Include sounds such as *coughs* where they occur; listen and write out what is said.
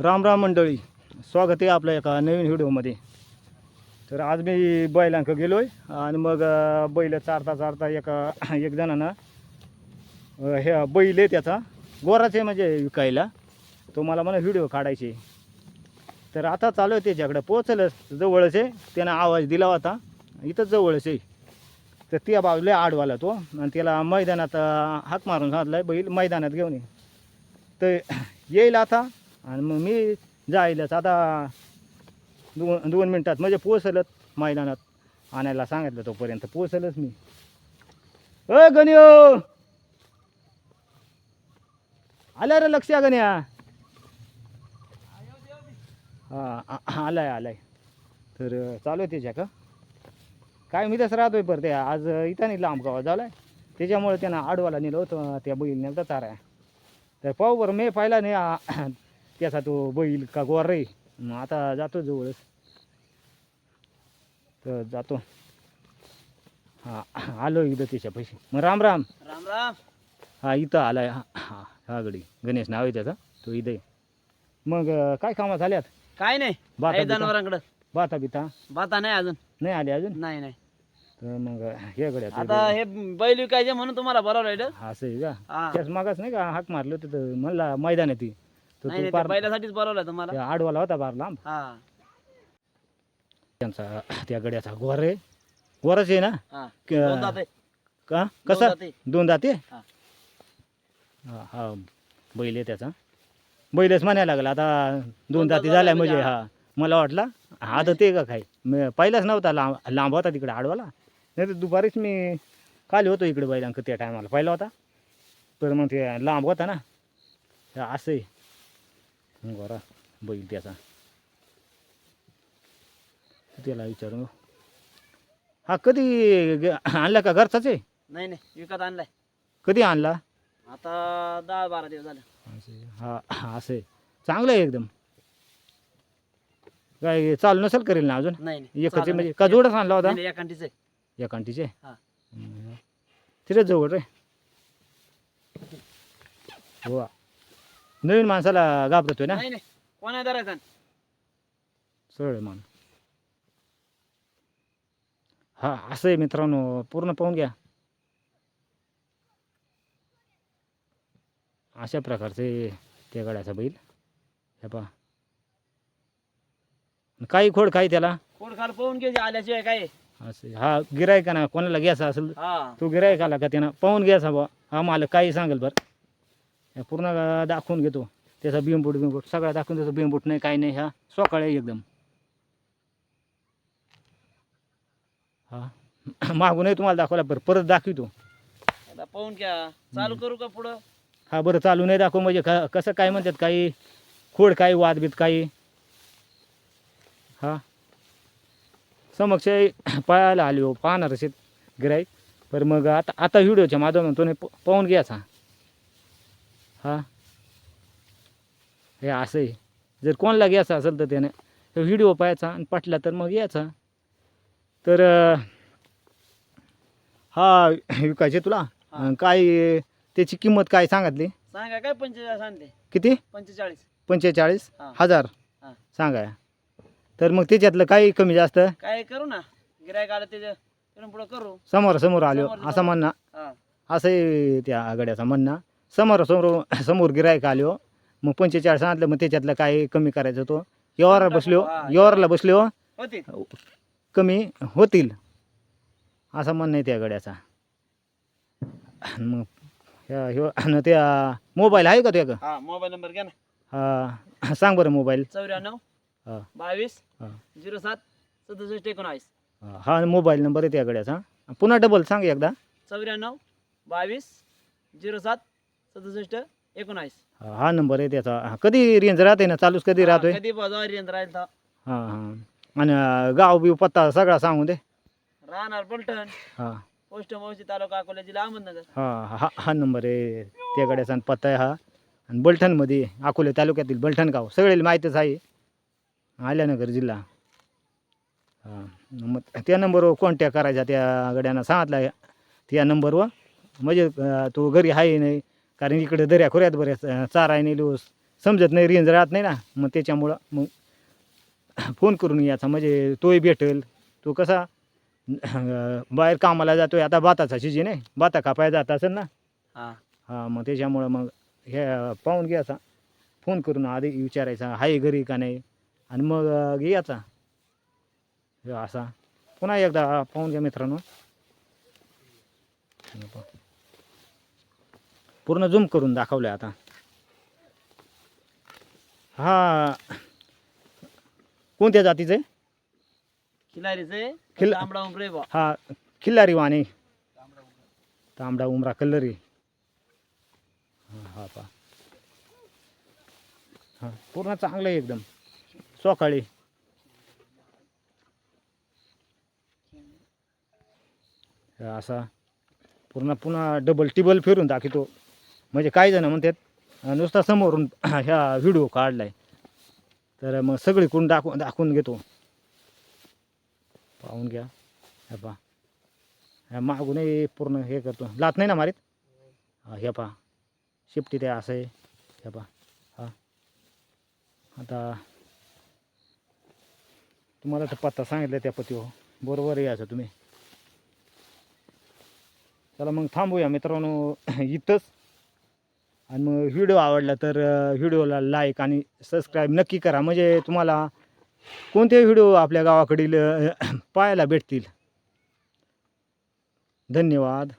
राम राम मंडळी. स्वागत आहे आपल्या एका नवीन व्हिडिओमध्ये. तर आज मी बैलांक गेलो आहे आणि मग बैल चारता चारता एका एक जणानं हे बैल आहे त्याचा. गोराचे म्हणजे विकायला. तो मला म्हणा व्हिडिओ काढायचे. तर आता चालू आहे त्याच्याकडे. पोचलं जवळच आहे. त्यानं आवाज दिला होता. इथं जवळच आहे. तर त्या बाजूला आडवाला तो. आणि त्याला मैदानात हात हाक मारून आहे बैल. मैदानात घेऊन ये. तर येईल आता. आणि मग मी जाईलच आता दोन दोन मिनटात म्हणजे पोचलच मैदानात. आणायला सांगितलं तोपर्यंत पोचलच मी. अ गण्यो! आल्या रे लक्ष गण्या. हा आलाय आलाय. तर चालू आहे त्याच्या का काय मी तसं राहतोय परत आज इथं नाही लांब गावात झालाय. त्याच्यामुळे त्यांना आडवाला नेलं होतं त्या बैल नेलं चारा तर पाहू बरं मी पाहिला नाही त्याचा तो बैल का गोर रे? मग आता जातो जवळच. तर जातो. हा आलो इथं त्याच्या पैसे. मग राम राम. राम राम. हा इथं आलाय. हा हा हा गडी. गणेश नाव आहे त्याचा. तो इथं. मग काय कामं झाल्यात? काय नाही. बाता? जनावरांकडं. बाता बिता? बाता नाही अजून. नाही आले अजून? नाही नाही. तर मग हे गड्या आता हे बैल विकायचे म्हणून तुम्हाला बरोबर आहे हा असं आहे का? हा. त्याच मागाच नाही का हाक मारलं होतं तर म्हणला मैदान आहे. ती तर नाही तो नाही पार ते बैलासाठीच बरोबर तुम्हाला त्या आडवाला होता फार लांब. हा. त्यांचा त्या गड्याचा गोर आहे. गोरच आहे ना? हा. क- दोन दात आहे. का? दोन कसा? दात आहे. दोन दाते हा. हा हा. बैल आहे त्याचा. बैलच म्हणायला लागला आता दोन दोन दाती दात झाल्या झाले म्हणजे म्हणजे हा. मला वाटला आता ते का काय? मी पहिलाच नव्हता लांब लांब होता तिकडे आडवाला. नाही तर दुपारीच मी खाली होतो इकडे बैलांक त्या टायमाला पहिला होता. तर मग ते लांब होता ना. हे असं आहे. गोरा बैल त्याचा. त्याला विचारू हा कधी ग- आणला का घरचाच आहे? नाही नाही विकत आणलाय. कधी आणला? आता दहा बारा दिवस झाले. हा हा, असं आहे. चांगलं आहे एकदम. काय चालू नसेल करेल ना अजून? नाही नाही. एकच चालेल. म्हणजे का जोडच आणला होता? नाही, नाही, एकांटीच आहे. या कांटीचे हा. तिथेच जवळ रे हो नवीन माणसाला घाबरतोय ना? नाही नाही. कोणा धरायचा सरळ मान हा असं आहे मित्रांनो. पूर्ण पाहून घ्या. अशा प्रकारचे त्या गड्याचा बैल. हे पहा. काही खोड काही त्याला? कोण खाल पाहून घ्यायचे आल्याशिवाय काय? असं हा गिरायका ना कोणाला घ्यायचा असेल हा. तो गिरायकाला का त्यानं? पाहून घ्यायचा बा हा मालक काही सांगेल बरं. पूर्ण दाखवून घेतो. त्याचा बिंबूट बिंबूट सगळा दाखवून त्याचा बिंबूट नाही काही नाही. ह्या सोकाळ आहे एकदम. हा. *clears throat* मागूनही तुम्हाला दाखवला बरं परत दाखवितो. आता पाहून घ्या. चालू करू का पुढं? हा बरं चालू नाही दाखव. म्हणजे का कसं काय म्हणतात काही खोड काही वादबीत काही? हा. समक्ष *clears throat* पाहायला आली. हो पाहणार असेल गिराईक पर मग आता आता व्हिडिओच्या माध्यमातून पाहून घ्यायचा. हा? हे असं आहे. जर कोणाला घ्यायचा असेल तर त्याने व्हिडिओ पाहायचा आणि पटला तर मग यायचा. तर हा विकायचे तुला. अन् काय त्याची किंमत काय सांगितली? सांगा काय पंचेचाळीस आणते किती? पंचेचाळीस. पंचेचाळीस? हा. हजार? हा. सांगा. तर मग त्याच्यातलं काही कमी जास्त? काय करू ना. गिरायक आलं त्याच्या तिथून पुढं करू. समोर समोर आलो समोर- असं म्हणणं. हा. असं आहे त्या गड्याचं म्हणणं. समोर समोर *coughs* समोर गिरायक आलो मग पंचेचाळीस आणलं मग त्याच्यातलं काही कमी करायचं तो. यवारला बसलो हा. यवारला बसलो होते? कमी होतील. असं म्हणणं आहे त्या गड्याचा *coughs* मग ह्या- *coughs* त्या मोबाईल आहे का तुझ्या हा मोबाईल नंबर घ्या ना. हा, सांग बरं मोबाईल. चौऱ्याण्णव हा. बावीस हा. झिरो सात सदुसष्ट एकोणावीस. हा मोबाईल नंबर आहे त्या गड्याचा पुन्हा डबल सांग एकदा. चौऱ्याण्णव बावीस झिरो सात सदुसष्ट एकोणावीस. हा नंबर आहे त्याचा. हा, कधी रेंज राहते ना? चालूच कधी राहतोय? हा, कधी बाजार रेंज राहील हां हां. आणि गाव बिव पत्ता सगळा सांगून दे. राहणार पलटण हां. पोस्ट मौसी तालुका अकोला जिल्हा अहमदनगर. हां हा हा नंबर आहे. त्या गड्याचा आणि पत्ता आहे हा. आणि बलठणमध्ये अकोले तालुक्यातील बलठण गाव. सगळे माहितीच आहे. आल्यानगर जिल्हा. हां मग त्या नंबरवर कॉन्टॅक्ट करायचा त्या गड्यानं. सांगितलं त्या नंबरवर. म्हणजे तो घरी आहे नाही कारण इकडे दर्या खोऱ्यात बऱ्याच चारा आहे नेलो समजत नाही रेंज राहत नाही ना. मग त्याच्यामुळं मग फोन करून याचा म्हणजे तोही भेटेल. तो कसा? बाहेर कामाला जातोय. आता भाताचा सीजन आहे. भाता कापायला जात असेल ना? हा. हां मग त्याच्यामुळं मग हे पाहून घ्यायचा फोन करून आधी विचारायचा आहे घरी का नाही? आणि मग घ्यायचा. असा. पुन्हा एकदा पाहून घ्या मित्रांनो. पूर्ण झूम करून दाखवलं आता. हा. कोणत्या जातीचं? आहे खिलारीचे खिल- तांबडा उमरे बा हा खिल्लारी वाणी. तांबडा उमरा कल्लरी हा हा पा. हा पूर्ण चांगलं आहे एकदम. सकाळी. असा. पूर्ण पुन्हा डबल टिबल फिरून दाखवतो. म्हणजे काही जण म्हणतात नुसता समोरून *clears throat* ह्या व्हिडिओ काढलाय. तर मग सगळीकडून दाखवून दाखवून घेतो. पाहून घ्या. हे पहा. ह्या मागूनही पूर्ण हे करतो. लात नाही ना मारीत? हा हे पहा. शिफ्टी ते असं आहे. हे पहा. हा. आता तुम्हाला तर पत्ता सांगितलं त्या पती हो. बरोबर यायचं तुम्ही. चला मग थांबूया मित्रांनो. *clears throat* इथंच. आणि मग व्हिडिओ आवडला तर व्हिडिओला लाईक आणि सबस्क्राईब नक्की करा. म्हणजे तुम्हाला कोणते व्हिडिओ आपल्या गावाकडील पाहायला भेटतील? धन्यवाद.